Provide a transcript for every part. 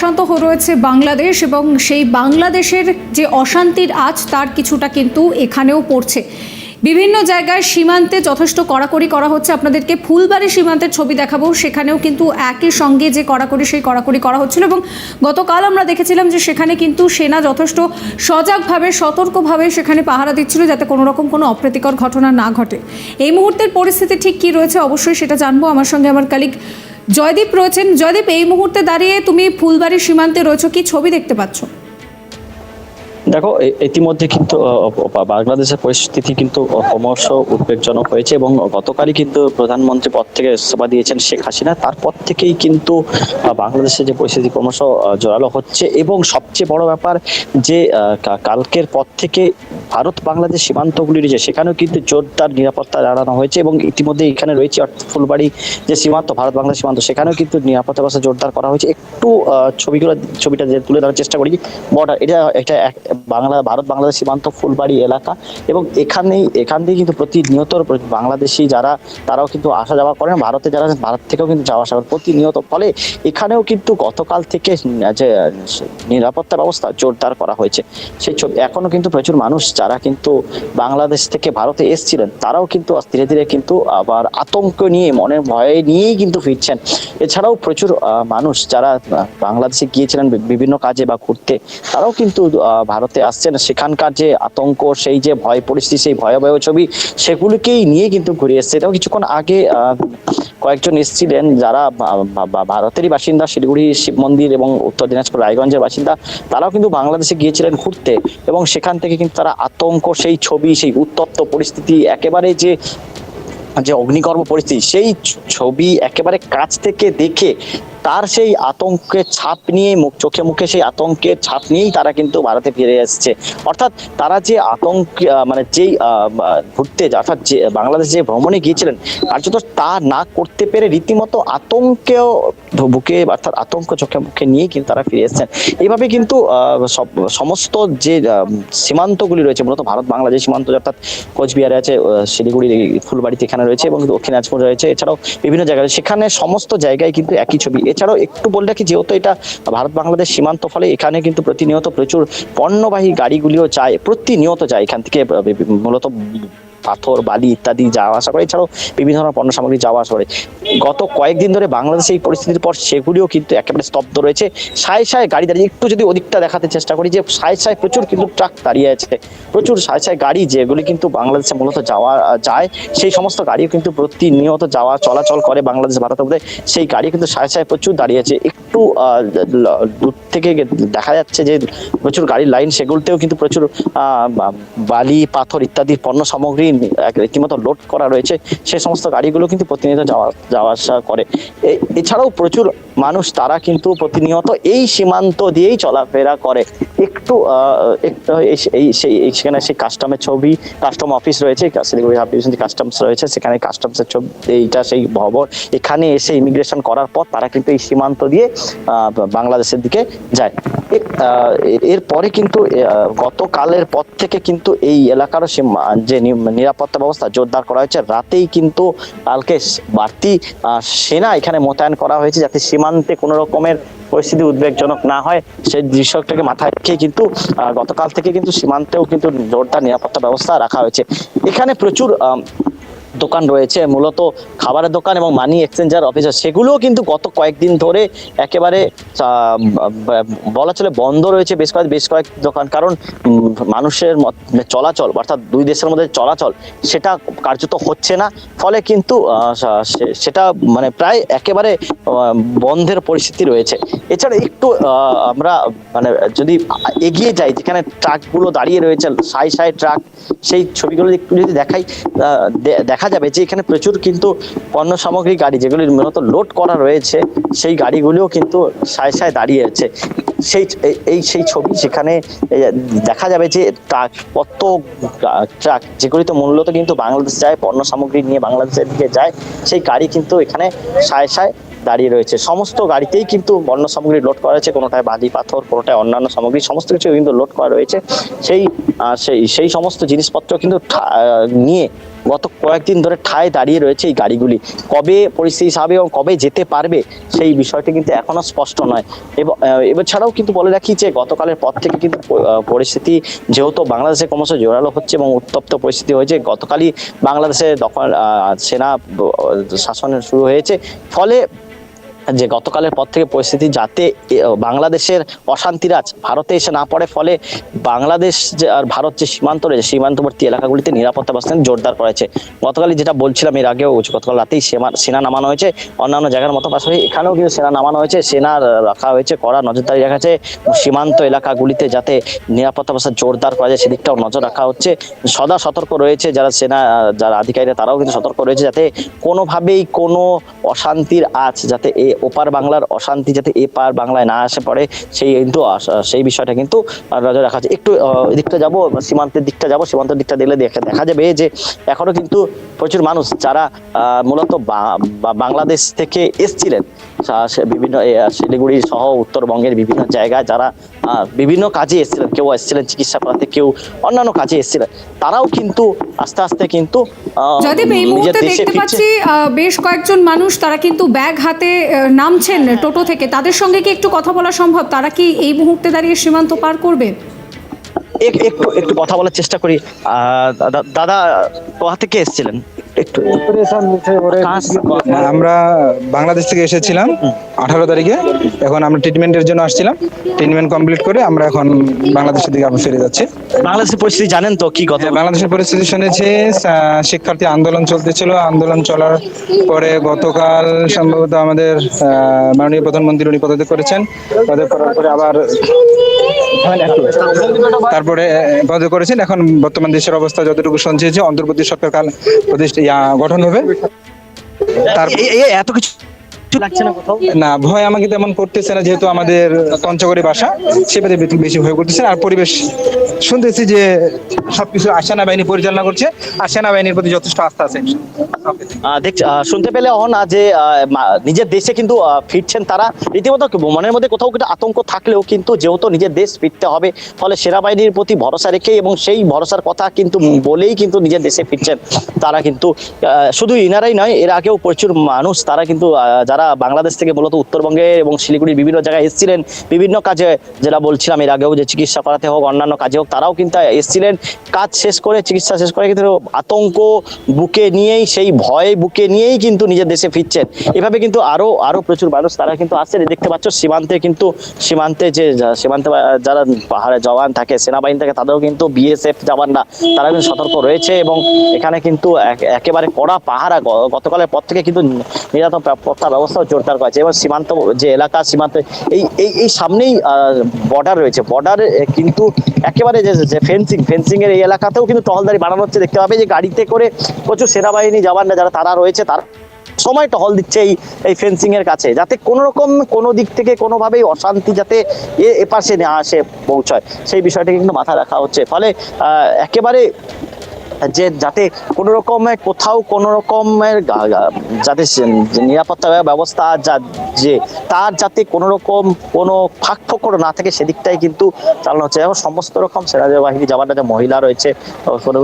অশান্ত হয়ে রয়েছে বাংলাদেশ এবং সেই বাংলাদেশের যে অশান্তির আজ তার কিছুটা কিন্তু এখানেও পড়ছে। বিভিন্ন জায়গায় সীমান্তে যথেষ্ট কড়াকড়ি করা হচ্ছে। আপনাদেরকে ফুলবাড়ি সীমান্তের ছবি দেখাবো। সেখানেও কিন্তু একই সঙ্গে যে কড়াকড়ি, সেই কড়াকড়ি করা হচ্ছিল এবং গতকাল আমরা দেখেছিলাম যে সেখানে কিন্তু সেনা যথেষ্ট সজাগভাবে, সতর্কভাবে সেখানে পাহারা দিচ্ছিল যাতে কোনো রকম কোনো অপ্রীতিকর ঘটনা না ঘটে। এই মুহূর্তের পরিস্থিতি ঠিক কী রয়েছে অবশ্যই সেটা জানব। আমার সঙ্গে আমার কালিক জয়দীপ রয়েছেন। জয়দীপ এই মুহূর্তে দাঁড়িয়ে তুমি ফুলবাড়ির সীমান্তে রয়েছো কি ছবি দেখতে পাচ্ছ? দেখো ইতিমধ্যে কিন্তু বাংলাদেশের পরিস্থিতি কিন্তু ক্রমশ উদ্বেগজনক হয়েছে এবং গতকালই কিন্তু প্রধানমন্ত্রী পদ থেকে ইস্তফা দিয়েছেন শেখ হাসিনা। তারপর থেকেই কিন্তু বাংলাদেশের যে পরিস্থিতি ক্রমশ জোরালো হচ্ছে এবং সবচেয়ে বড় ব্যাপার যে কালকের পর থেকে ভারত বাংলাদেশ সীমান্তগুলি রয়েছে সেখানেও কিন্তু জোরদার নিরাপত্তা জানানো হয়েছে এবং ইতিমধ্যে এখানে রয়েছে ফুলবাড়ি যে সীমান্ত, ভারত বাংলাদেশ সীমান্ত, সেখানেও কিন্তু নিরাপত্তা ব্যবস্থা জোরদার করা হয়েছে। একটু ছবিগুলো, ছবিটা তুলে ধরার চেষ্টা করি, বর্ডার, এটা এটা এক- বাংলা, ভারত, বাংলাদেশ সীমান্ত ফুলবাড়ি এলাকা এবং এখানেই, এখান থেকে কিন্তু প্রতিনিয়ত বাংলাদেশি যারা, তারাও কিন্তু আসা যাওয়া করেন। ভারতে যারা ভারত থেকেও কিন্তু যাওয়া আসা করেন। প্রতিনিয়ত, ফলে এখানেও কিন্তু গতকাল থেকে যে, নিরাপত্তা ব্যবস্থা জোরদার করা হয়েছে। সেই এখনও কিন্তু প্রচুর মানুষ যারা কিন্তু বাংলাদেশ থেকে ভারতে এসেছিলেন, তারাও কিন্তু ধীরে ধীরে কিন্তু আবার আতঙ্ক নিয়ে, মনের ভয়ে নিয়েই কিন্তু ফিরছেন। এছাড়াও প্রচুর মানুষ যারা বাংলাদেশে গিয়েছিলেন বিভিন্ন কাজে বা ঘুরতে, তারাও কিন্তু ভারতে আসছেন, সেখানকার যে আতঙ্ক, সেই যে ভয় পরিস্থিতি, সেই ভয়াবহ ছবি, সেগুলিকেই নিয়ে কিন্তু ঘুরে এসছে। এটাও কিছুক্ষণ আগে কয়েকজন এসেছিলেন যারা ভারতেরই বাসিন্দা, শিলিগুড়ি শিব মন্দির এবং উত্তর দিনাজপুর রায়গঞ্জের বাসিন্দা, তারাও কিন্তু বাংলাদেশে গিয়েছিলেন ঘুরতে। এবং সেখান থেকে কিন্তু তারা আতঙ্ক, সেই ছবি, সেই উত্তপ্ত পরিস্থিতি, একেবারে যে যে অগ্নিকর্ম পরিস্থিতি, সেই ছবি একেবারে কাছ থেকে দেখে তার সেই আতঙ্কের ছাপ নিয়ে মুখ চোখে মুখে সেই আতঙ্কের ছাপ নিয়েই তারা কিন্তু ভারতে ফিরে এসেছে। অর্থাৎ তারা যে আতঙ্ক মানে যেই ঘুরতে অর্থাৎ যে বাংলাদেশ যে ভ্রমণে গিয়েছিলেন কার্যত তা না করতে পেরে রীতিমতো আতঙ্কেও বুকে অর্থাৎ আতঙ্ক চোখে মুখে নিয়ে কিন্তু তারা ফিরে এসেছেন। এইভাবে কিন্তু সমস্ত যে সীমান্তগুলি রয়েছে মূলত ভারত বাংলাদেশ সীমান্ত অর্থাৎ কোচবিহারে আছে আহ, শিলিগুড়ির ফুলবাড়িতে এখানে রয়েছে এবং দক্ষিণ রয়েছে। এছাড়াও বিভিন্ন জায়গায় সেখানে সমস্ত জায়গায় কিন্তু একই ছবি এছাড়াও একটু বললে কি যেহেতু এটা ভারত বাংলাদেশ সীমান্ত ফলে এখানে কিন্তু প্রতিনিয়ত প্রচুর পণ্যবাহী গাড়িগুলিও যায়, প্রতিনিয়ত যায় এখান থেকে মূলত পাথর, বালি ইত্যাদি যাওয়া আসা করে। এছাড়াও বিভিন্ন ধরনের পণ্য সামগ্রী যাওয়া আসা করে। গত কয়েকদিন ধরে বাংলাদেশে এই পরিস্থিতির পর সেগুলিও কিন্তু একেবারে স্তব্ধ রয়েছে। সায় সায় গাড়ি দাঁড়িয়ে একটু যদি ওদিকটা দেখাতে চেষ্টা করি যে সায় সায় প্রচুর কিন্তু ট্রাক দাঁড়িয়ে আছে। প্রচুর সায় সায় গাড়ি যেগুলি কিন্তু বাংলাদেশে মূলত যাওয়া, যায়, সেই সমস্ত গাড়িও কিন্তু প্রতিনিয়ত যাওয়া, চলাচল করে বাংলাদেশ ভারতের মধ্যে সেই গাড়ি কিন্তু সায় সায় প্রচুর দাঁড়িয়ে আছে। একটু দূর থেকে দেখা যাচ্ছে যে প্রচুর গাড়ির লাইন সেগুলোতেও কিন্তু প্রচুর বালি, পাথর ইত্যাদি পণ্য সামগ্রী রীতিমতো লোড করা রয়েছে, সে সমস্ত গাড়িগুলো কিন্তু প্রতিনিয়ত যাওয়া যাওয়া আসা করে। এছাড়াও প্রচুর মানুষ তারা কিন্তু প্রতিনিয়ত এই সীমান্ত দিয়েই চলাফেরা করে। একটু এই- সেই সেখানে সেই কাস্টমের ছবি কাস্টম অফিস রয়েছে শিলিগুড়ি কাস্টমস রয়েছে, সেখানে কাস্টমসের ছবি, এইটা সেই ভবন। এখানে এসে ইমিগ্রেশন করার পর তারা কিন্তু এই সীমান্ত দিয়ে বাংলাদেশের দিকে যায়। এরপরে কিন্তু গতকালের পর থেকে কিন্তু এই এলাকার যে নিরাপত্তা ব্যবস্থা জোরদার করা হয়েছে, রাতেই কিন্তু কালকে বাড়তি সেনা এখানে মোতায়েন করা হয়েছে যাতে সীমান্তে কোনো রকমের পরিস্থিতি উদ্বেগজনক না হয়। সেই দৃশ্যটাকে মাথায় রেখে কিন্তু গতকাল থেকে কিন্তু সীমান্তেও কিন্তু জোরদার নিরাপত্তা ব্যবস্থা রাখা হয়েছে। এখানে প্রচুর দোকান রয়েছে মূলত খাবারের দোকান এবং মানি এক্সচেঞ্জার অফিসার সেগুলোও কিন্তু গত কয়েকদিন ধরে একেবারে বলা চলে বন্ধ রয়েছে বেশ কয়েক বেশ কয়েক দোকান। কারণ মানুষের মত- চলাচল অর্থাৎ দুই দেশের মধ্যে চলাচল সেটা কার্যত হচ্ছে না। ফলে কিন্তু সেটা মানে প্রায় একেবারে বন্ধের পরিস্থিতি রয়েছে। এছাড়া একটু আমরা মানে যদি এগিয়ে যাই যেখানে ট্রাকগুলো দাঁড়িয়ে রয়েছে সাই সাই ট্রাক সেই ছবিগুলো একটু যদি দেখাই আহ, দে- দেখা যাবে যে এখানে প্রচুর কিন্তু পণ্য সামগ্রী গাড়ি যেগুলি মূলত লোড করা রয়েছে, সেই গাড়িগুলিও কিন্তু সায় সায় দাঁড়িয়ে আছে। সেই, এই- সেই ছবি সেখানে দেখা যাবে যে ট্রাক, কত ট্রাক যেগুলি তো মূলত কিন্তু বাংলাদেশ যায়, পণ্য সামগ্রী নিয়ে বাংলাদেশের দিকে যায়, সেই গাড়ি কিন্তু এখানে সায় সায় দাঁড়িয়ে রয়েছে। সমস্ত গাড়িতেই কিন্তু পণ্য সামগ্রী লোড করা হয়েছে কোনোটায় বালি, পাথর, কোনোটায় অন্যান্য সামগ্রী, সমস্ত কিছু কিন্তু লোড করা রয়েছে। সেই সেই সেই সমস্ত জিনিসপত্র কিন্তু নিয়ে গত কয়েকদিন ধরে ঠায় দাঁড়িয়ে রয়েছে এই গাড়িগুলি। কবে পরিস্থিতি সাবে এবং কবে যেতে পারবে সেই বিষয়টি কিন্তু এখনও স্পষ্ট নয়। এবং এবার ছাড়াও কিন্তু বলে রাখি যে গতকালের পর থেকে কিন্তু পরিস্থিতি যেহেতু বাংলাদেশে ক্রমশ জোরালো হচ্ছে এবং উত্তপ্ত পরিস্থিতি হয়েছে, গতকালই বাংলাদেশে দখল সেনা শাসনের শাসন শুরু হয়েছে। ফলে যে গতকালের পর থেকে পরিস্থিতি যাতে বাংলাদেশের অশান্তিরাজ ভারতে এসে না পড়ে, ফলে বাংলাদেশ যে আর ভারত যে সীমান্ত রয়েছে, সীমান্তবর্তী এলাকাগুলিতে নিরাপত্তা ব্যবস্থা জোরদার করেছে গতকালই যেটা বলছিলাম এর আগেও গতকাল রাতেই সেনা- নামানো হয়েছে, অন্যান্য জায়গার মতো পাশাপাশি এখানেও কিন্তু সেনা নামানো হয়েছে, সেনা রাখা হয়েছে, কড়া নজরদারি রাখা হয়েছে, সীমান্ত এলাকাগুলিতে যাতে নিরাপত্তা ব্যবস্থা জোরদার করা যায়, সেদিকটাও নজর রাখা হচ্ছে। সদা সতর্ক রয়েছে যারা সেনা, যারা আধিকারিকরা, তারাও কিন্তু সতর্ক রয়েছে যাতে কোনোভাবেই কোনো অশান্তির আজ যাতে এ ওপার বাংলার অশান্তি যাতে এ পার বাংলায় না আসে পড়ে সেই কিন্তু সেই বিষয়টা কিন্তু নজর রাখা হচ্ছে একটু আহ, এদিকটা যাব সীমান্তের দিকটা যাব সীমান্তের দিকটা দেখলে দেখা দেখা যাবে যে এখনও কিন্তু প্রচুর মানুষ যারা মূলত বাংলাদেশ থেকে এসছিলেন বিভিন্ন শিলিগুড়ি সহ উত্তরবঙ্গের বিভিন্ন জায়গায় যারা আহ, বিভিন্ন কাজে এসেছিলেন কেউ এসেছিলেন চিকিৎসা করাতে কেউ অন্যান্য কাজে এসেছিলেন তারাও কিন্তু আস্তে আস্তে কিন্তু যদি এই মুহূর্তে দেখতে পাচ্ছি বেশ কয়েকজন মানুষ তারা কিন্তু ব্যাগ হাতে নামছেন টোটো থেকে, তাদের সঙ্গে কি একটু কথা বলা সম্ভব? তারা কি এই মুহূর্তে দাঁড়িয়ে সীমান্ত পার করবে? এক- একটু একটু কথা বলার চেষ্টা করি। দাদা কোথা থেকে এসেছিলেন? একটু আমরা বাংলাদেশ থেকে এসেছিলাম আঠারো তারিখে। এখন আমরা ট্রিটমেন্টের জন্য আসছিলাম। ট্রিটমেন্ট কমপ্লিট করে আমরা এখন বাংলাদেশের দিকে আবার ফিরে যাচ্ছি। বাংলাদেশের পরিস্থিতি জানেন তো কি কথা হ্যাঁ, বাংলাদেশের পরিস্থিতি শুনেছি শিক্ষার্থী আন্দোলন চলতেছিল। আন্দোলন চলার পরে গতকাল সম্ভবত আমাদের আহ, মাননীয় প্রধানমন্ত্রী উনি পদত্যাগ করেছেন। পদত্যাগ করার পরে আবার তারপরে পদত্যাগ করেছেন। এখন বর্তমান দেশের অবস্থা যতটুকু শুনছি যে অন্তর্বর্তী সরকার কাল প্রতিষ্ঠা ইয়া, গঠন হবে। তার এত কিছু লাগছে না কোথাও? না ভয় আমাকে তেমন করতেছে না যেহেতু আমাদের পঞ্চগড়ি ভাষা সেবারে বেশি ভয় করতেছে আর পরিবেশ শুনতেছি যে সবকিছু সেনাবাহিনী পরিচালনা করছে আর সেনাবাহিনীর প্রতি যথেষ্ট আস্থা আছে শুনতে পেলে যে নিজের দেশে কিন্তু ফিরছেন তারা। রীতিমতো মনের মধ্যে কোথাও কিন্তু আতঙ্ক থাকলেও কিন্তু যেহেতু নিজের দেশ ফিরতে হবে ফলে সেনাবাহিনীর প্রতি ভরসা রেখে এবং সেই ভরসার কথা কিন্তু বলেই কিন্তু নিজের দেশে ফিরছেন তারা কিন্তু। শুধু ইনারাই নয় এর আগেও প্রচুর মানুষ তারা কিন্তু আহ, যারা বাংলাদেশ থেকে মূলত উত্তরবঙ্গে এবং শিলিগুড়ির বিভিন্ন জায়গায় এসেছিলেন। বিভিন্ন কাজে, যেটা বলছিলাম এর আগেও যে চিকিৎসা করাতে হোক, অন্যান্য কাজে হোক, তারাও কিন্তু এসেছিলেন। কাজ শেষ করে, চিকিৎসা শেষ করে কিন্তু আতঙ্ক বুকে নিয়েই, সেই ভয় বুকে নিয়েই কিন্তু নিজের দেশে ফিরছেন। এভাবে কিন্তু আরও আরও প্রচুর মানুষ তারা কিন্তু আসছেন। দেখতে পাচ্ছ, সীমান্তে কিন্তু, সীমান্তে যে, সীমান্তে যারা পাহাড়ে জওয়ান থাকে, সেনাবাহিনী থাকে, তাদেরও কিন্তু বিএসএফ জওয়ানরা, তারা কিন্তু সতর্ক রয়েছে এবং এখানে কিন্তু এক- একেবারে কড়া পাহারা গতকালের পর থেকে কিন্তু নিরাপত্তা ব্যবস্থাও জোরদার করেছে এবং সীমান্ত, যে এলাকা সীমান্ত, এই এই এই সামনেই বর্ডার রয়েছে। বর্ডার কিন্তু একেবারে যে ফেন্সিং ফেন্সিং এর এই এলাকাতেও কিন্তু টহলদারি বাড়ানো হচ্ছে। দেখতে পাবে যে গাড়িতে করে প্রচুর সেনাবাহিনী, জওয়ানরা যারা, তারা রয়েছে, তার সময় টহল দিচ্ছে এই এই ফেন্সিং এর কাছে, যাতে কোনো রকম কোনো দিক থেকে কোনোভাবেই অশান্তি যাতে এ, এপাশে না আসে, পৌঁছায়। সেই বিষয়টাকে কিন্তু মাথায় রাখা হচ্ছে। ফলে একেবারে যাতে কোনো রকমের কোথাও কোনো রকমের যাতে নিরাপত্তা ব্যবস্থা যা, যে তার যাতে কোনো রকম কোনো ফাঁক ফোকর না থাকে সেদিকটাই কিন্তু চালানো হচ্ছে। এবং সমস্ত রকম সেনাবাহিনী, জওয়ানরা, যে মহিলা রয়েছে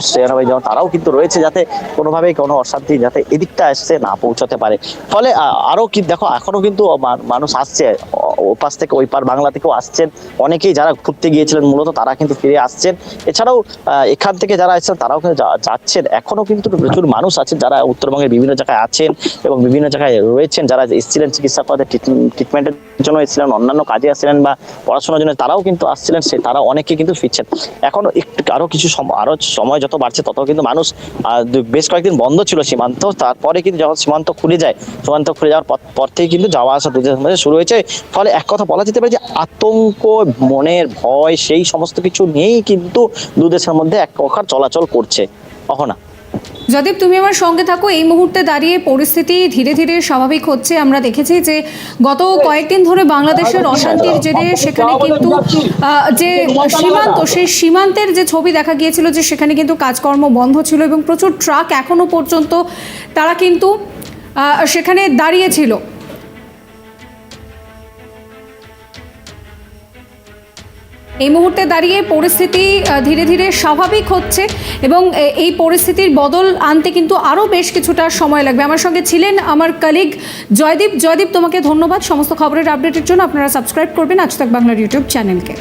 সেনাবাহিনী, জওয়ান, তারাও কিন্তু রয়েছে যাতে কোনোভাবেই কোনো অশান্তি যাতে এদিকটা এসে না পৌঁছাতে পারে। ফলে আ- আরও কি, দেখো এখনও কিন্তু মানুষ আসছে, ও- ও পাশ থেকে ওই পার বাংলা থেকেও আসছেন। অনেকেই যারা ঘুরতে গিয়েছিলেন, মূলত তারা কিন্তু ফিরে আসছেন। এছাড়াও এখান থেকে যারা এসেছেন, তারাও কিন্তু যা- যাচ্ছেন, এখনও কিন্তু প্রচুর মানুষ আছেন যারা উত্তরবঙ্গের বিভিন্ন জায়গায় আছেন এবং বিভিন্ন জায়গায় রয়েছেন, যারা এসেছিলেন চিকিৎসা করাতে ট্রিটমেন্টের জন্য এসেছিলেন, অন্যান্য কাজে আসছিলেন বা পড়াশোনার জন্য, তারাও কিন্তু আসছিলেন, সে তারা অনেকে কিন্তু ফিরছেন। এখনও একটু আরও কিছু সময় আরও সময় যত বাড়ছে, তত কিন্তু মানুষ বেশ কয়েকদিন বন্ধ ছিল সীমান্ত, তারপরে কিন্তু যখন সীমান্ত খুলে যায়, সীমান্ত খুলে যাওয়ার পর থেকে কিন্তু যাওয়া আসা দুদের মধ্যে শুরু হয়েছে। ফলে এক কথা বলা যেতে পারে যে আতঙ্ক, মনের ভয়, সেই সমস্ত কিছু নিয়েই কিন্তু দু দেশের মধ্যে এক প্রকার চলাচল করছে। অহনা। যদীপ তুমি আমার সঙ্গে থাকো। এই মুহূর্তে দাঁড়িয়ে পরিস্থিতি ধীরে ধীরে স্বাভাবিক হচ্ছে। আমরা দেখেছি যে গত কয়েকদিন ধরে বাংলাদেশের অশান্তির জেরে সেখানে কিন্তু যে সীমান্ত সেই সীমান্তের যে ছবি দেখা গিয়েছিল যে সেখানে কিন্তু কাজকর্ম বন্ধ ছিল এবং প্রচুর ট্রাক এখনও পর্যন্ত তারা কিন্তু সেখানে দাঁড়িয়েছিল এই মুহূর্তে দাঁড়িয়ে পরিস্থিতি ধীরে ধীরে স্বাভাবিক হচ্ছে এবং এই পরিস্থিতির বদল আনতে কিন্তু আরও বেশ কিছুটা সময় লাগবে। আমার সঙ্গে ছিলেন আমার কালিগ জয়দীপ। জয়দীপ, তোমাকে ধন্যবাদ। সমস্ত খবরের আপডেটের জন্য আপনারা সাবস্ক্রাইব করবেন। আজ তাক বাংলার ইউটিউব চ্যানেলকে